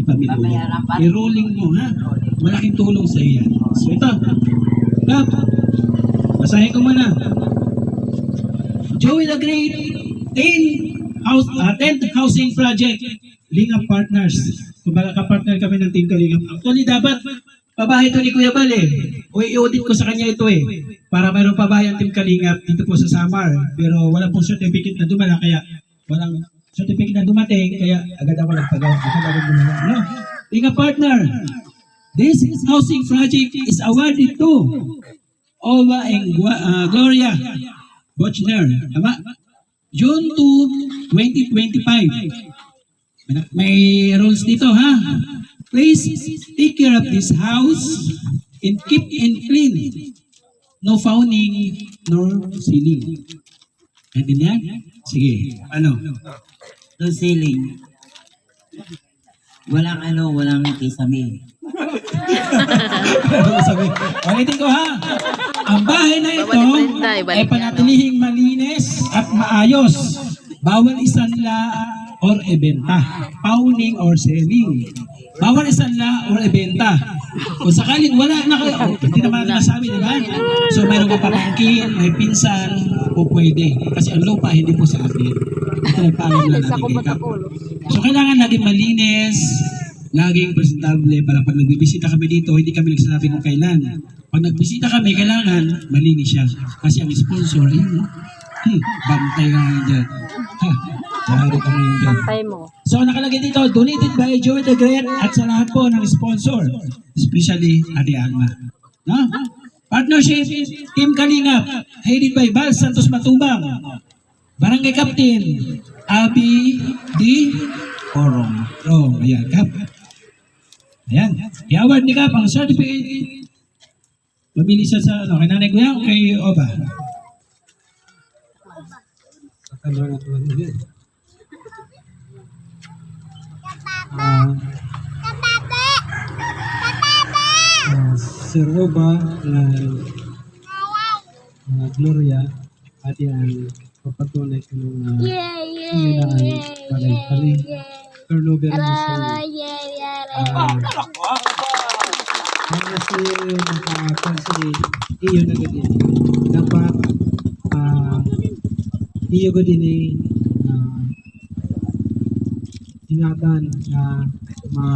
ipamilya. Pa. I-rolling mo, ha? Malaking tulong sa iyo. So ito, Kap, basahin ko muna. Joey the Great, 10 house, uh, 10th housing project, Lingap Partners. Kumbaga ka-partner kami ng Team Kalingap. Actually, dapat pabahay ito ni Kuya Bal eh. O i-audit ko sa kanya ito eh. Para mayroong pabahay ang Team Kalingap dito po sa Samar. Pero wala pong certificate na dumala, kaya walang certificate na dumating, kaya agad ako nagpagawa. Agad ako gumawa. No? Lingap Partner, this housing project is awarded to Ova and uh, Gloria Bochner. Tama? June 2, 2025. May- rules dito ha. Please take care of this house and keep it clean. No fouling nor sealing. Naintindihan? Sige. Ano? To ceiling. Walang ano, walang kisame. Sabi, ulitin ko ha. Ang bahay na ito ay panatilihing malinis at maayos. Bawal isanla or ibenta. Pawning or selling. Bawal isanla or ibenta. Kung sakaling wala na kayo, oh, hindi naman nasabi, di ba? So mayroon ka pamangkin, may pinsan, o pwede. Kasi ang lupa hindi po sa atin. Ito nagpaalam lang natin kay Kap. So kailangan laging malinis, laging presentable para pag nagbibisita kami dito, hindi kami nagsasabi kung kailan. Pag nagbisita kami, kailangan malinis siya. Kasi ang sponsor, ayun, hmm, bantay ka ngayon dyan. Ha, laro ka ngayon dyan. Mo. So nakalagay dito, donated by Joey the Great at sa lahat po ng sponsor, especially Ate Alma. No? Partnership, Team Kalingap, headed by Val Santos Matubang, Barangay Captain, Abi D. Orong. Oh, ayan, Kap. Ayan. I-award ni Kap ang certificate. Mabili siya sa, ano, kay Nanay Kuya o kay Oba? Ah, ah, Sir Oba na uh, Gloria at yan papatunay ko nung uh, hinaan palay-palay turnover mo sa ah, ang nasi nakakonsider iyo na gadi dapat ah, iyo gadi ni ah, ingatan na ma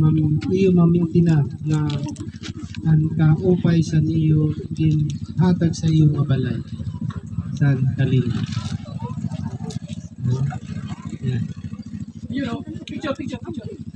mam iyo mamintina na ang kaupay sa iyo din hatag sa iyo nga balay sa kalinga. Yan. You know, picture, picture, picture.